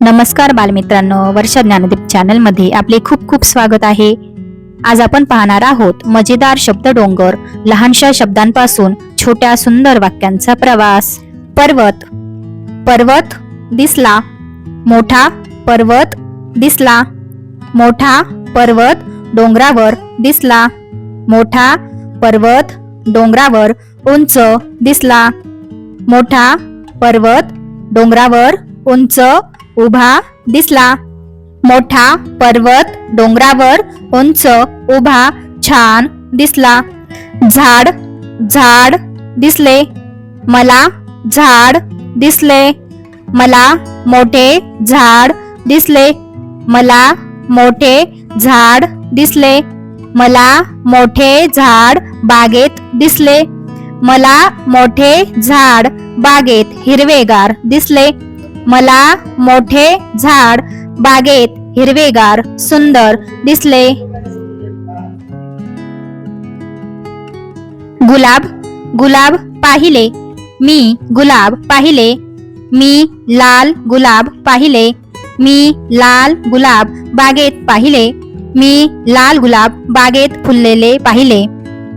नमस्कार बालमित्रांनो वर्षा ज्ञानदीप चॅनलमध्ये आपले खूप खूप स्वागत आहे. आज आपण पाहणार आहोत मजेदार शब्द डोंगर लहानशा शब्दांपासून छोट्या सुंदर वाक्यांचा प्रवास. पर्वत. पर्वत दिसला. मोठा पर्वत दिसला. मोठा पर्वत डोंगरावर दिसला. मोठा पर्वत डोंगरावर उंच दिसला. मोठा पर्वत डोंगरावर उंच उभा दिसला. मोठा पर्वत डोंगरावर उंच उभा छान दिसला. झाड झाड दिसले. मला झाड दिसले. मला मोठे झाड दिसले. मला मोठे झाड दिसले. मला मोठे झाड बागेत दिसले. मला मोठे झाड बागेत हिरवेगार दिसले. मला मोठे झाड बागेत हिरवेगार सुंदर दिसले. गुलाब गुलाब पाहिले. मी गुलाब पाहिले. मी लाल गुलाब पाहिले. मी लाल गुलाब बागेत पाहिले. मी लाल गुलाब बागेत फुललेले पाहिले.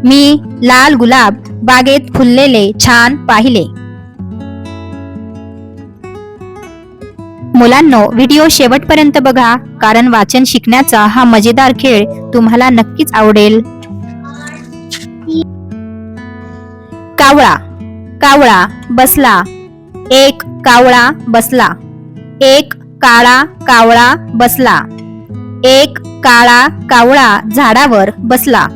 मी लाल गुलाब बागेत फुललेले छान पाहिले. मुलांनो व्हिडिओ शेवटपर्यंत बघा कारण वाचन शिकण्याचा हा मजेदार खेळ तुम्हाला नक्कीच आवडेल. कावळा कावळा बसला. एक कावळा बसला. एक काळा कावळा बसला. एक काळा कावळा झाडावर बसला.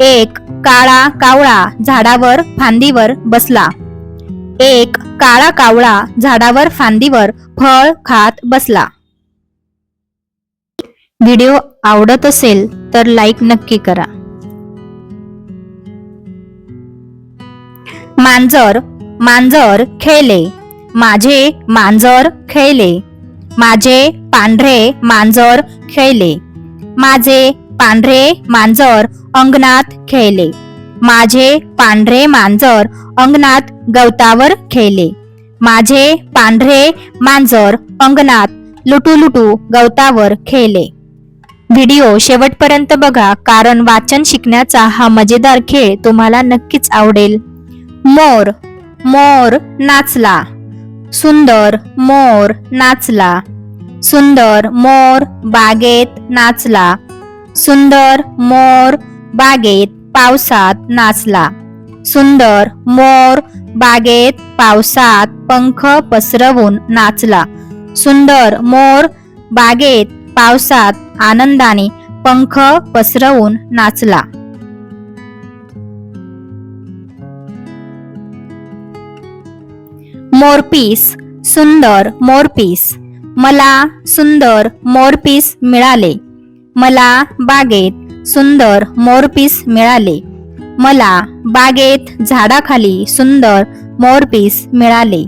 एक काळा कावळा झाडावर फांदीवर बसला. एक काळा कावळा झाडावर फांदीवर फळ खात बसला. व्हिडिओ आवडत असेल तर लाईक नक्की करा. मांजर मांजर खेळले. माझे मांजर खेळले. माझे पांढरे मांजर खेळले. माझे पांढरे मांजर अंगणात खेळले. माझे पांढरे मांजर अंगणात गवतावर खेळले. माझे पांढरे मांजर अंगणात लुटू लुटू गवतावर खेळले. व्हिडिओ शेवटपर्यंत बघा कारण वाचन शिकण्याचा हा मजेदार खेळ तुम्हाला नक्कीच आवडेल. मोर मोर नाचला. सुंदर मोर नाचला. सुंदर मोर बागेत नाचला. सुंदर मोर बागेत पावसात नाचला. सुंदर मोर बागेत पावसात पंख पसरवून नाचला. सुंदर मोर बागेत पावसात आनंदाने पंख पसरवून नाचला. मोरपीस सुंदर मोरपीस. मला सुंदर मोरपीस मिळाले. मला बागेत सुंदर मोरपीस मिळाले. मला बागेत झाडाखाली सुंदर मोरपीस मिळाले.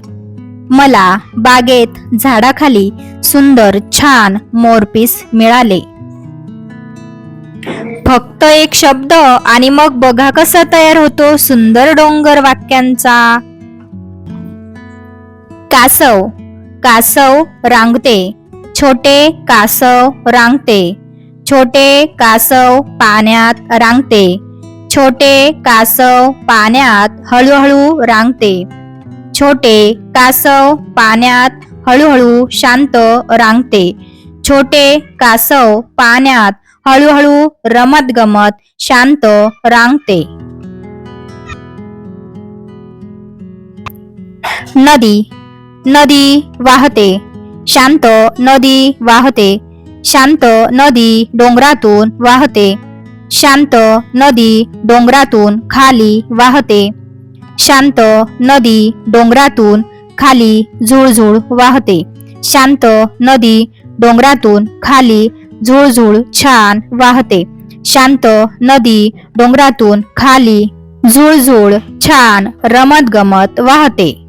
मला बागेत झाडाखाली सुंदर छान मोरपीस मिळाले. फक्त एक शब्द आणि मग बघा कसा तयार होतो सुंदर डोंगर वाक्यांचा. कासव कासव रांगते छोटे कासव रांगते. छोटे कासव पाण्यात रांगते. छोटे कासव पाण्यात हळूहळू रांगते. छोटे कासव पाण्यात हळूहळू शांत रांगते. छोटे कासव पाण्यात हळूहळू रमत गमत शांत रांगते. नदी नदी वाहते. शांत नदी वाहते. शांत नदी डोंगरातून वाहते. शांत नदी डोंगरातून खाली वाहते. शांत नदी डोंगरातून खाली झुळझुळ वाहते. शांत नदी डोंगरातून खाली झुळझुळ छान वाहते. शांत नदी डोंगरातून खाली झुळझुळ छान रमत गमत वाहते.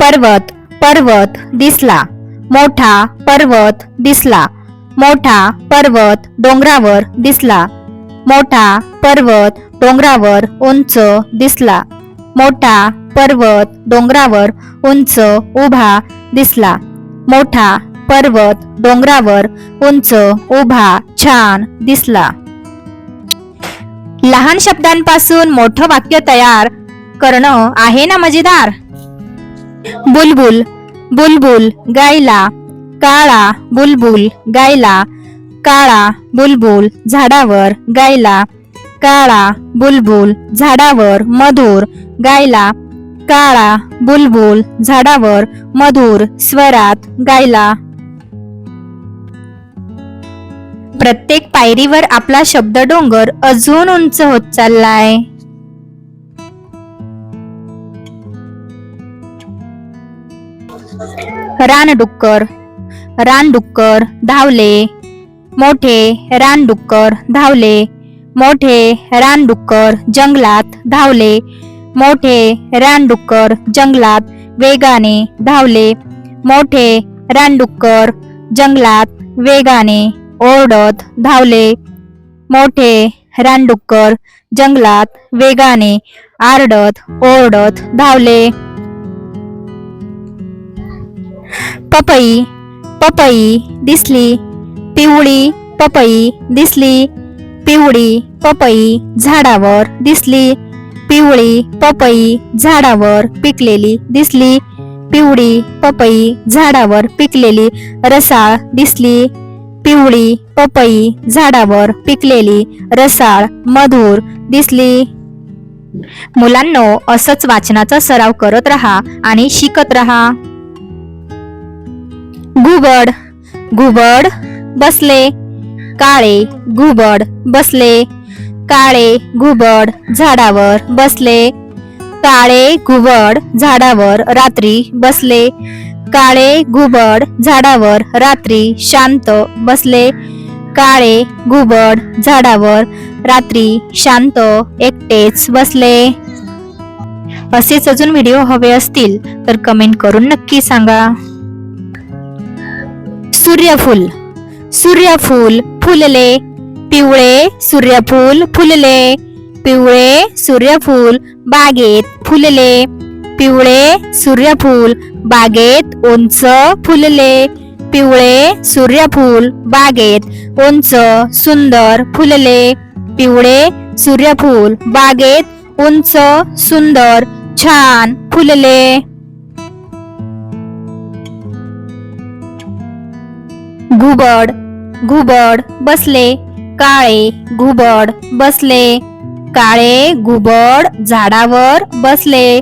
पर्वत पर्वत दिसला. मोठा पर्वत दिसला. मोठा पर्वत डोंगरावर दिसला. मोठा पर्वत डोंगरावर उंच दिसला. मोठा पर्वत डोंगरावर उंच उभा दिसला. मोठा पर्वत डोंगरावर उंच उभा छान दिसला. लहान शब्दांपासून मोठं वाक्य तयार करणं आहे ना मजेदार? बुलबुल बुलबुल गायला काळा बुलबुल गायला काळा बुलबुल झाडावर गायला काळा बुलबुल झाडावर मधुर गायला काळा बुलबुल झाडावर मधुर स्वरात गायला. प्रत्येक पायरीवर आपला शब्द डोंगर अजून उंच होत चाललाय. रानडुक्कर रानडुक्कर धावले. मोठे रानडुक्कर धावले. मोठे रानडुक्कर जंगलात धावले. मोठे रानडुक्कर जंगलात वेगाने धावले. मोठे रानडुक्कर जंगलात वेगाने ओरडत धावले. मोठे रानडुक्कर जंगलात वेगाने आरडत ओरडत धावले. पपई पपई दिसली पिवळी पपई दिसली पिवळी पपई झाडावर दिसली पिवळी पपई झाडावर पिकलेली दिसली पिवळी पपई झाडावर पिकलेली रसाळ दिसली पिवळी पपई झाडावर पिकलेली रसाळ मधुर दिसली. मुलांनो असंच वाचनाचा सराव करत रहा आणि शिकत रहा. घुबड घुबड बसले. काळे घुबड बसले. काळे घुबड झाडावर बसले. काळे घुबड झाडावर रात्री बसले. काळे घुबड झाडावर रात्री शांत बसले. काळे घुबड झाडावर रात्री शांत एकटेच बसले. असेच अजून व्हिडिओ हवे असतील तर कमेंट करून नक्की सांगा. सूर्यफूल. सूर्यफूल फुलले पिवळे सूर्यफूल फुलले. पिवळे सूर्यफूल बागेत फुलले. पिवळे सूर्यफूल बागेत उंच फुलले. पिवळे सूर्यफूल बागेत उंच सुंदर फुलले. पिवळे सूर्यफूल बागेत उंच सुंदर छान फुलले. घुबड घुबड बसले काळे घुबड बसले काळे घुबड झाडावर बसले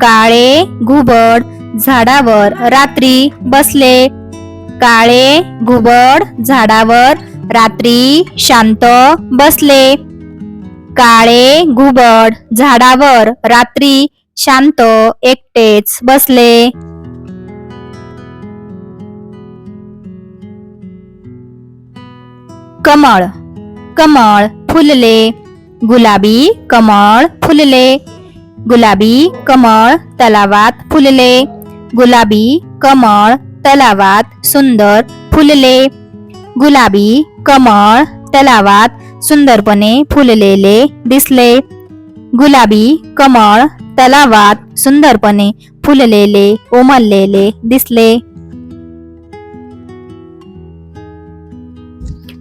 काळे घुबड झाडावर रात्री बसले काळे घुबड झाडावर रात्री शांत बसले काळे घुबड झाडावर रात्री शांत एकटेच बसले. कमळ कमळ फुलले. गुलाबी कमळ फुलले. गुलाबी कमळ तलावात फुलले. गुलाबी कमळ तलावात सुंदर फुलले. गुलाबी कमळ तलावात सुंदरपणे फुललेले दिसले. गुलाबी कमळ तलावात सुंदरपणे फुललेले उमललेले दिसले.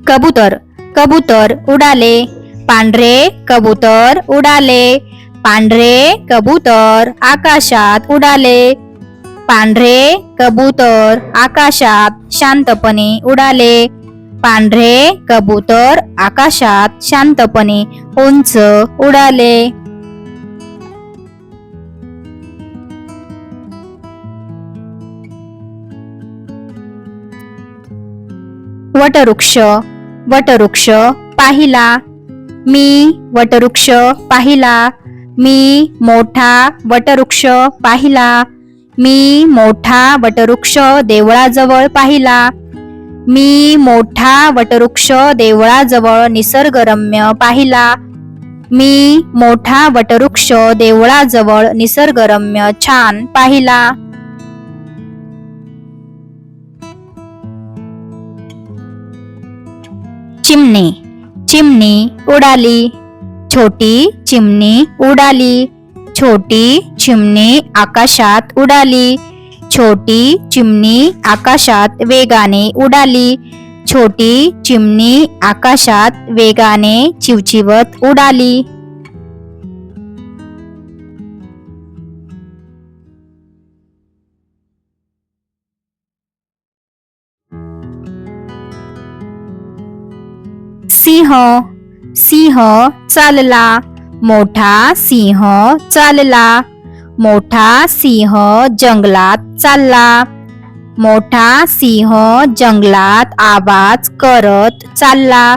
कबूतर कबूतर उडाले. पांढरे कबूतर उडाले. पांढरे कबूतर आकाशात उडाले. पांढरे कबूतर आकाशात शांतपणे उडाले. पांढरे कबूतर आकाशात शांतपणे उंच उडाले. वटवृक्ष वटवृक्ष पाहिला. मी वटवृक्ष पाहिला. मी मोठा वटवृक्ष पाहिला. मी मोठा वटवृक्ष देवळाजवळ पाहिला. मी मोठा वटवृक्ष देवळाजवळ निसर्गरम्य पाहिला. मी मोठा वटवृक्ष देवळाजवळ निसर्गरम्य छान पाहिला. चिमणी. चिमणी उडाली. छोटी चिमणी उडाली. छोटी चिमणी आकाशात उडाली. छोटी चिमणी आकाशात वेगाने उडाली. छोटी चिमणी आकाशात वेगाने चिवचिवत उडाली. सिंह सिंह चालला मोठा सिंह चालला मोठा सिंह जंगलात चालला मोठा सिंह जंगलात आवाज करत चालला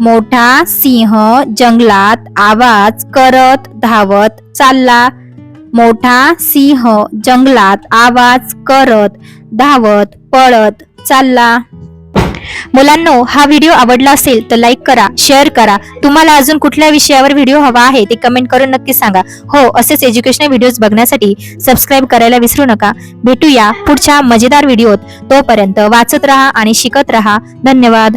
मोठा सिंह जंगलात आवाज करत धावत चालला मोठा सिंह जंगलात आवाज करत धावत पळत चालला. मुलांनो हा व्हिडिओ आवडला असेल तर लाईक करा शेअर करा. तुम्हाला अजून कुठल्या विषयावर व्हिडिओ हवा आहे ते कमेंट करून नक्की सांगा. हो असेच एज्युकेशनल व्हिडिओज बघण्यासाठी सबस्क्राईब करायला विसरू नका. भेटूया पुढच्या मजेदार व्हिडिओत तोपर्यंत वाचत राहा आणि शिकत राहा. धन्यवाद.